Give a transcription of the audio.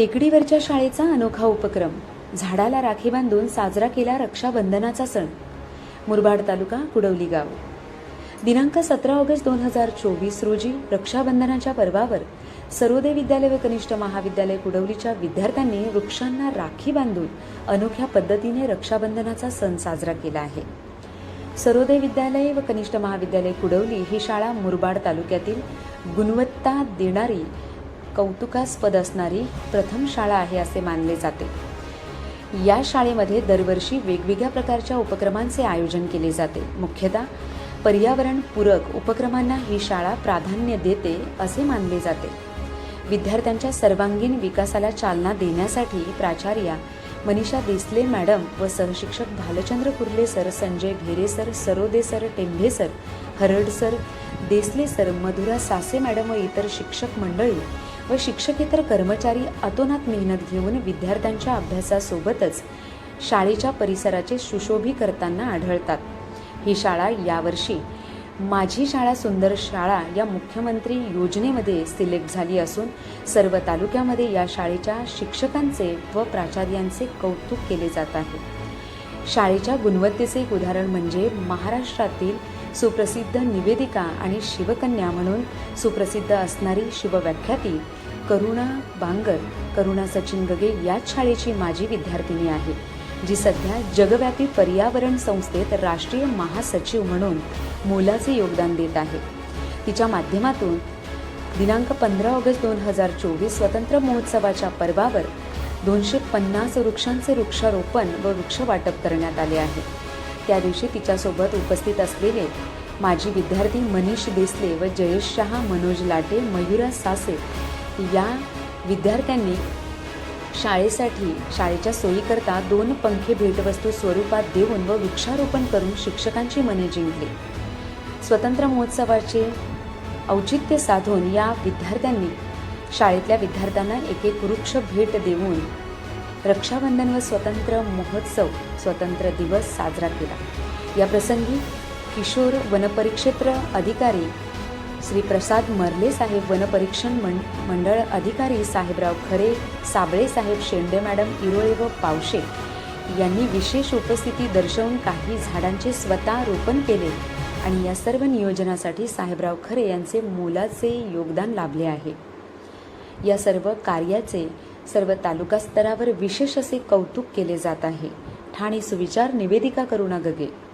टेकडीवरच्या शाळेचा अनोखा उपक्रम. झाडाला राखी बांधून साजरा केला रक्षाबंधनाचा सण. मुरबाड तालुका कुडवली गाव. दिनांक सतरा ऑगस्ट दोन हजार चोवीस रोजी रक्षाबंधनाच्या पर्वावर सर्वोदय विद्यालय व कनिष्ठ महाविद्यालय कुडवलीच्या विद्यार्थ्यांनी वृक्षांना राखी बांधून अनोख्या पद्धतीने रक्षाबंधनाचा सण साजरा केला आहे. सरोदय विद्यालय व कनिष्ठ महाविद्यालय कुडवली ही शाळा मुरबाड तालुक्यातील गुणवत्ता देणारी कौतुकास्पद असणारी प्रथम शाळा आहे असे मानले जाते. या शाळेमध्ये दरवर्षी वेगवेगळ्या प्रकारच्या उपक्रमांचे आयोजन केले जाते. मुख्यतः पर्यावरणपूरक उपक्रमांना ही शाळा प्राधान्य देते असे मानले जाते. विद्यार्थ्यांच्या सर्वांगीण विकासाला चालना देण्यासाठी प्राचार्या मनीषा देसले मॅडम व सहशिक्षक Bhalchandra Kurle sir Sanjay Ghere sir Sarode sir Tembhe sir Harad sir Desale sir Madhura Sase madam व इतर शिक्षक मंडळी व शिक्षकेतर कर्मचारी अतोनात मेहनत घेऊन विद्यार्थ्यांच्या अभ्यासासोबतच शाळेच्या परिसराचे सुशोभी करताना आढळतात. ही शाळा यावर्षी माझी शाळा सुंदर शाळा या मुख्यमंत्री योजनेमध्ये सिलेक्ट झाली असून सर्व तालुक्यामध्ये या शाळेच्या शिक्षकांचे व प्राचार्यांचे कौतुक केले जात आहे. शाळेच्या गुणवत्तेचे एक उदाहरण म्हणजे महाराष्ट्रातील सुप्रसिद्ध निवेदिका आणि शिवकन्या म्हणून सुप्रसिद्ध असणारी शिवव्याख्याती करुणा बांगर करुणा सचिन गगे याच शाळेची माजी विद्यार्थिनी आहे जी सध्या जगव्यापी पर्यावरण संस्थेत राष्ट्रीय महासचिव म्हणून मोलाचे योगदान देत आहे. तिच्या माध्यमातून दिनांक पंधरा ऑगस्ट दोन हजार चोवीस स्वतंत्र महोत्सवाच्या पर्वावर दोनशे पन्नास वृक्षांचे वृक्षारोपण व वृक्ष वाटप करण्यात आले आहे. त्या दिवशी तिच्यासोबत उपस्थित असलेले माजी विद्यार्थी मनीष देसले व जयेश शहा मनोज लाटे मयुरा सासे या विद्यार्थ्यांनी शाळेसाठी शाळेच्या सोयीकरता दोन पंखे भेटवस्तू स्वरूपात देऊन व वृक्षारोपण करून शिक्षकांची मने जिंकली. स्वतंत्र महोत्सवाचे औचित्य साधून या विद्यार्थ्यांनी शाळेतल्या विद्यार्थ्यांना एक एक वृक्ष भेट देऊन रक्षाबंधन व स्वतंत्र महोत्सव स्वतंत्र दिवस साजरा केला. या प्रसंगी किशोर वनपरिक्षेत्र अधिकारी श्री प्रसाद मर्ले साहेब वनपरीक्षण मं मंडळ अधिकारी साहेबराव खरे साबळे साहेब शेंडे मॅडम इरोळे व पावशे यांनी विशेष उपस्थिती दर्शवून काही झाडांचे स्वतः रोपण केले आणि या सर्व नियोजनासाठी साहेबराव खरे यांचे मोलाचे योगदान लाभले आहे. या सर्व कार्याचे सर्व तालुका स्तरावर विशेष असे कौतुक केले जात आहे. ठाणे सुविचार निवेदिका करुणा गगे.